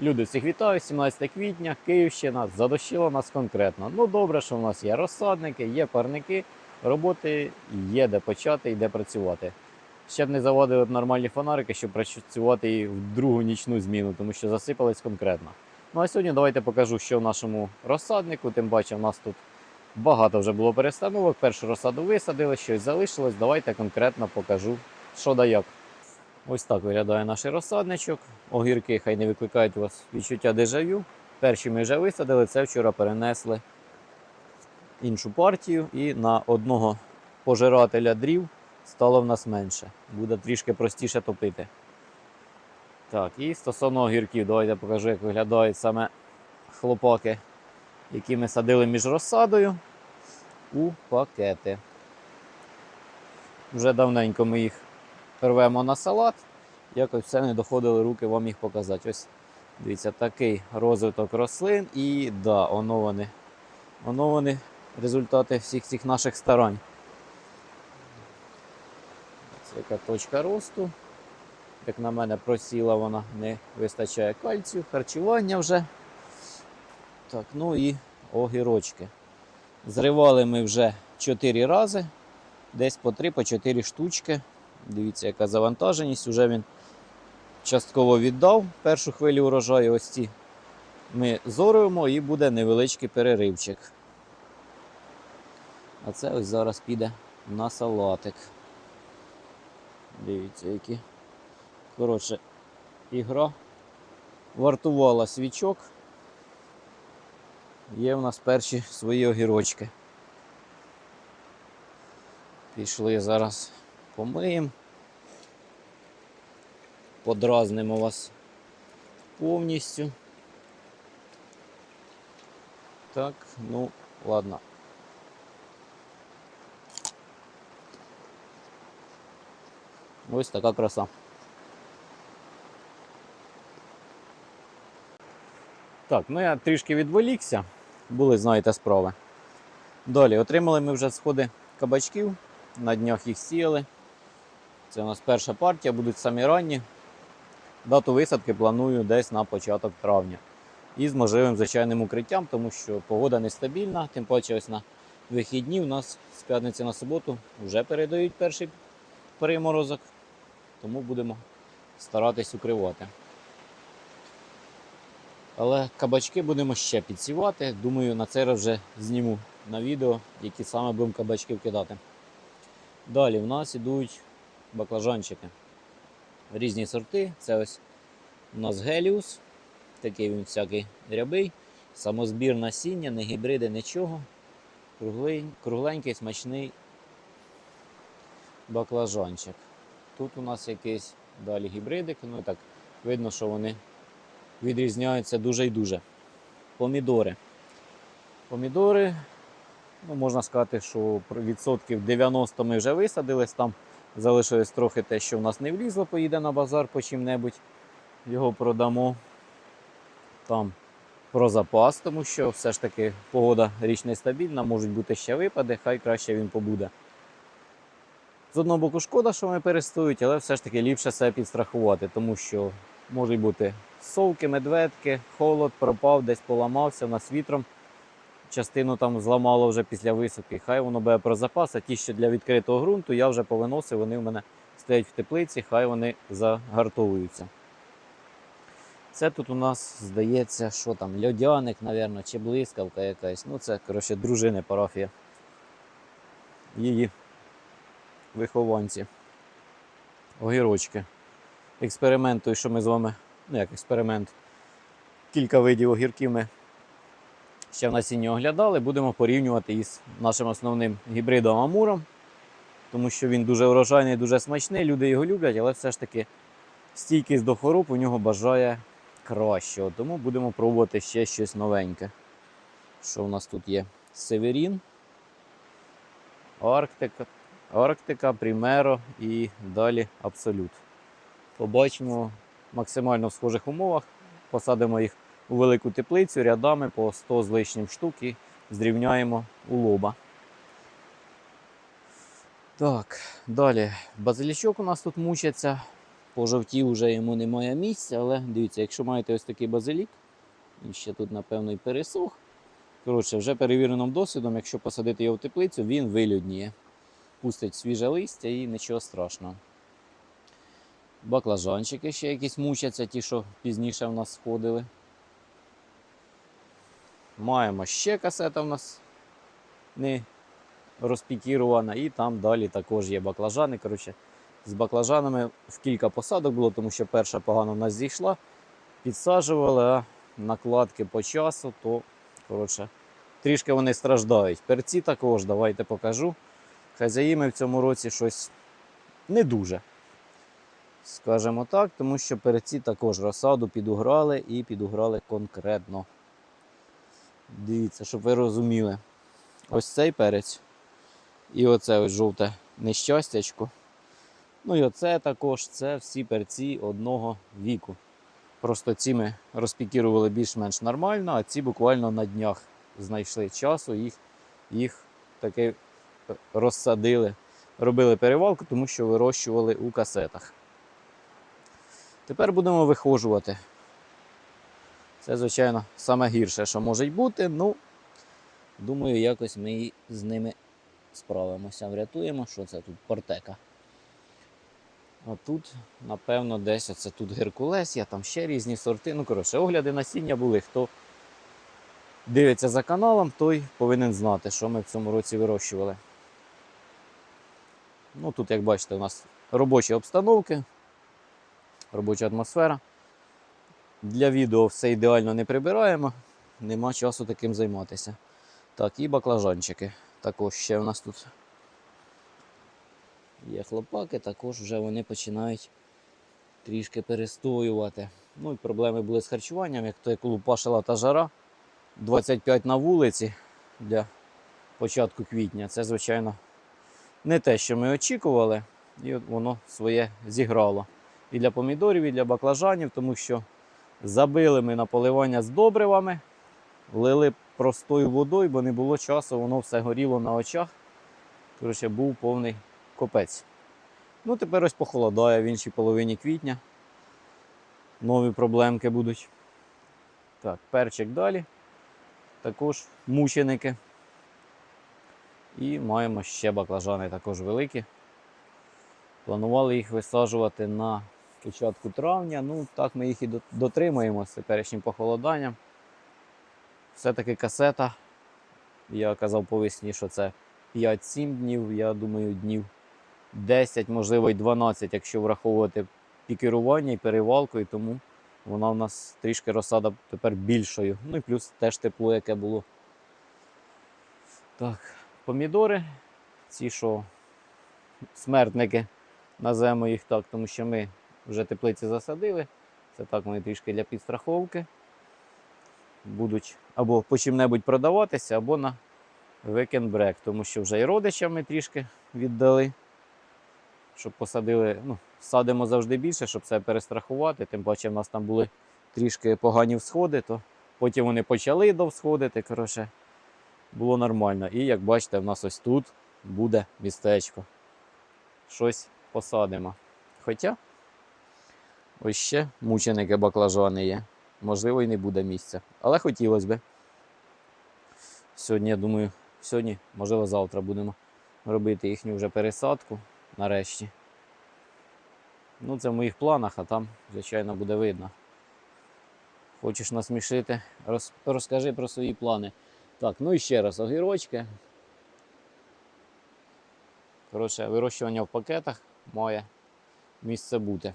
Люди, всіх вітаю, 17 квітня, Київщина, задощило нас конкретно. Ну добре, що в нас є розсадники, є парники, роботи є де почати і де працювати. Ще б не заводили б нормальні фонарики, щоб працювати і в другу нічну зміну, тому що засипались конкретно. Ну а сьогодні давайте покажу, що в нашому розсаднику. Тим паче, в нас тут багато вже було перестановок. Першу розсаду висадили, щось залишилось. Давайте конкретно покажу, що да як. Ось так виглядає наш розсадничок. Огірки хай не викликають у вас відчуття дежавю. Перші ми вже висадили, це вчора перенесли іншу партію, і на одного пожирателя дрів стало в нас менше. Буде трішки простіше топити. Так, і стосовно огірків, давайте покажу, як виглядають саме хлопаки, які ми садили між розсадою у пакети. Вже давненько ми їх рвемо на салат. Якось все не доходили руки вам їх показати. Ось дивіться, такий розвиток рослин і да, воно вони, результати всіх цих наших старань. Це яка точка росту. Як на мене, просіла вона, не вистачає кальцію, харчування вже. Так, ну і огірочки. Зривали ми вже 4 рази, десь по 3 по 4 штучки. Дивіться, яка завантаженість. Уже він частково віддав першу хвилю урожаю. Ось ці ми зоруємо і буде невеличкий переривчик. А це ось зараз піде на салатик. Дивіться, які. Коротше, ігра вартувала свічок. Є в нас перші свої огірочки. Пішли зараз помиємо. Подразнимо вас повністю. Так, ну, ладно. Ось така краса. Так, ну я трішки відволікся, були, знаєте, справи. Далі отримали ми вже сходи кабачків, на днях їх сіяли. Це у нас перша партія, будуть самі ранні. Дату висадки планую десь на початок травня. І з можливим звичайним укриттям, тому що погода нестабільна, тим паче ось на вихідні у нас з п'ятниці на суботу вже передають перший приморозок, тому будемо старатись укривати. Але кабачки будемо ще підсівати. Думаю, на цей раз вже зніму на відео, які саме будемо кабачки вкидати. Далі в нас ідуть баклажанчики. Різні сорти. Це ось у нас геліус, такий він всякий рябий, самозбір насіння, не гібриди, нічого. Кругленький, смачний баклажанчик. Тут у нас якийсь далі гібридик, ну так видно, що вони відрізняються дуже і дуже. Помідори. Помідори, ну, можна сказати, що відсотків 90 ми вже висадились. Там залишилось трохи те, що в нас не влізло, поїде на базар по чим-небудь. Його продамо. Там про запас, тому що все ж таки погода річ нестабільна, можуть бути ще випади, хай краще він побуде. З одного боку, шкода, що вони перестають, але все ж таки ліпше себе підстрахувати, тому що можуть бути совки, медведки, холод, пропав, десь поламався, у нас вітром. Частину там зламало вже після висадки. Хай воно буде про запас, а ті, що для відкритого ґрунту, я вже повиносив, вони в мене стоять в теплиці, хай вони загартовуються. Це тут у нас здається, що там, льодяник, мабуть, чи блискавка якась. Ну, це, коротше, дружини парафія. Її вихованці. Огірочки. Експеримент що ми з вами, ну як експеримент, кілька видів огірків ми ще в насінні оглядали. Будемо порівнювати із нашим основним гібридом Амуром, тому що він дуже урожайний, дуже смачний, люди його люблять, але все ж таки стійкість до хвороб у нього бажає кращого. Тому будемо пробувати ще щось новеньке. Що у нас тут є? Северін, Арктика, Арктика, Примеро і далі Абсолют. Побачимо максимально в схожих умовах. Посадимо їх у велику теплицю рядами по 100 з лишнім штук і зрівняємо у лоба. Так, далі базилічок у нас тут мучиться. пожовтів вже йому немає місця, але дивіться, якщо маєте ось такий базилік, він ще тут, напевно, і пересох. Коротше, вже перевіреним досвідом, якщо посадити його в теплицю, він вилюдніє. Пустить свіже листя і нічого страшного. Баклажанчики ще якісь мучаться, ті, що пізніше в нас сходили. Маємо ще касета в нас не розпікірована, і там далі також є баклажани. Коротше, з баклажанами в кілька посадок було, тому що перша погано в нас зійшла. Підсаджували, а накладки по часу, то коротше, трішки вони страждають. Перці також, давайте покажу. Хазяїми в цьому році щось не дуже. Скажемо так, тому що перці також розсаду підуграли і підуграли конкретно. Дивіться, щоб ви розуміли. Ось цей перець. І оце ось жовте нещастячко. Ну і оце також це всі перці одного віку. Просто ці ми розпікірували більш-менш нормально, а ці буквально на днях знайшли часу, їх, їх таки розсадили, робили перевалку, тому що вирощували у касетах. Тепер будемо вихожувати. Це, звичайно, саме гірше, що може бути. Ну, думаю, якось ми з ними справимося. Врятуємо, що це тут портека. А тут, напевно, десь оце тут Геркулес, є там ще різні сорти. Ну, коротше, огляди насіння були. Хто дивиться за каналом, той повинен знати, що ми в цьому році вирощували. Ну, тут, як бачите, у нас робочі обстановки, робоча атмосфера. Для відео все ідеально не прибираємо, нема часу таким займатися. Так, і баклажанчики. Також ще у нас тут є хлопаки, також вже вони починають трішки перестоювати. Ну і проблеми були з харчуванням, як то лупашила та жара. 25 на вулиці для початку квітня. Це, звичайно, не те, що ми очікували, і от воно своє зіграло. І для помідорів, і для баклажанів, тому що забили ми на поливання з добривами, лили простою водою, бо не було часу, воно все горіло на очах. Коротше, був повний копець. Ну, тепер ось похолодає в іншій половині квітня. Нові проблемки будуть. Так, перчик далі. Також мученики. І маємо ще баклажани також великі. Планували їх висаджувати на початку травня. Ну, так ми їх і дотримаємо з теперішнім похолоданням. Все-таки касета. Я казав по весні, що це 5-7 днів, я думаю, днів 10, можливо, і 12, якщо враховувати пікерування і перевалку, і тому вона в нас трішки розсада тепер більшою. Ну і плюс теж тепло, яке було. Так, помідори, ці, що смертники, називаємо їх так, тому що ми вже теплиці засадили. Це так вони трішки для підстраховки. Будуть або по чим-небудь продаватися, або на викенбрек, тому що вже і родичам ми трішки віддали, щоб посадили. Ну, садимо завжди більше, щоб це перестрахувати. Тим паче в нас там були трішки погані всходи, то потім вони почали довсходити. Коротше, було нормально. І як бачите, в нас ось тут буде містечко. Щось посадимо. Хоча ось ще мученики баклажани є. Можливо, і не буде місця. Але хотілося б. Сьогодні, я думаю, сьогодні, можливо, завтра будемо робити їхню вже пересадку нарешті. Ну, це в моїх планах, а там, звичайно, буде видно. Хочеш насмішити? Роз, розкажи про свої плани. Так, ну і ще раз, огірочки. Коротше, вирощування в пакетах має місце бути.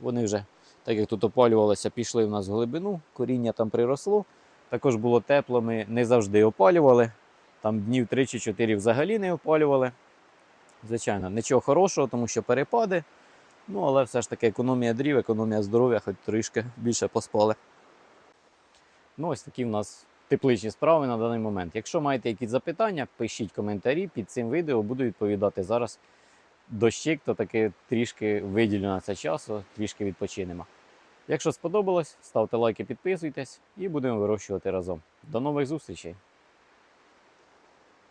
Вони вже, так як тут опалювалося, пішли в нас в глибину, коріння там приросло. Також було тепло, ми не завжди опалювали. Там днів 3 чи 4 взагалі не опалювали. Звичайно, нічого хорошого, тому що перепади. Ну, але все ж таки економія дрів, економія здоров'я, хоч трішки більше поспали. Ну, ось такі в нас тепличні справи на даний момент. Якщо маєте якісь запитання, пишіть коментарі під цим відео, буду відповідати зараз. Дощик, то таки трішки виділю на це часу, трішки відпочинемо. Якщо сподобалось, ставте лайки, підписуйтесь і будемо вирощувати разом. До нових зустрічей!